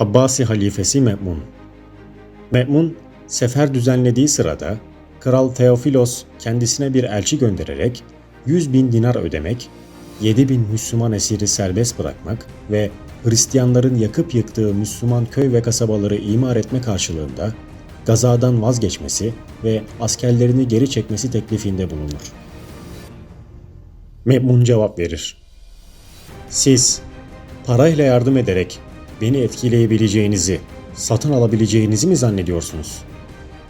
Abbasi halifesi Me'mun Me'mun, sefer düzenlediği sırada Kral Teofilos kendisine bir elçi göndererek 100 bin dinar ödemek, 7 bin Müslüman esiri serbest bırakmak ve Hristiyanların yakıp yıktığı Müslüman köy ve kasabaları imar etme karşılığında gazadan vazgeçmesi ve askerlerini geri çekmesi teklifinde bulunur. Me'mun cevap verir. Siz parayla yardım ederek beni etkileyebileceğinizi, satın alabileceğinizi mi zannediyorsunuz?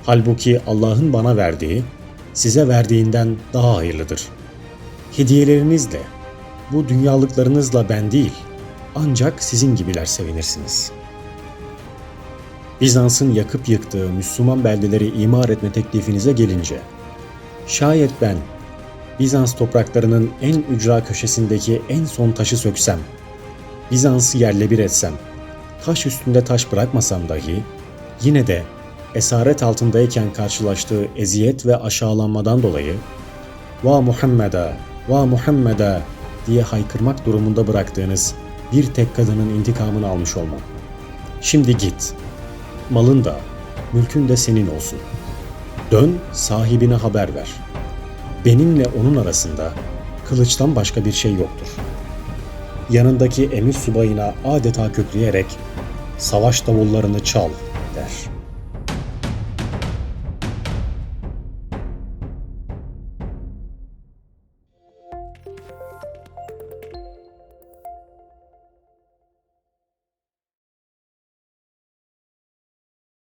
Halbuki Allah'ın bana verdiği, size verdiğinden daha hayırlıdır. Hediyelerinizle, bu dünyalıklarınızla ben değil, ancak sizin gibiler sevinirsiniz. Bizans'ın yakıp yıktığı Müslüman beldeleri imar etme teklifinize gelince, şayet ben Bizans topraklarının en ücra köşesindeki en son taşı söksem, Bizans'ı yerle bir etsem, taş üstünde taş bırakmasam dahi, yine de esaret altındayken karşılaştığı eziyet ve aşağılanmadan dolayı ''Va Muhammed'a, va Muhammed'a'' diye haykırmak durumunda bıraktığınız bir tek kadının intikamını almış olmam. Şimdi git. Malın da, mülkün de senin olsun. Dön, sahibine haber ver. Benimle onun arasında kılıçtan başka bir şey yoktur. Yanındaki emir subayına adeta kökleyerek savaş davullarını çal der.''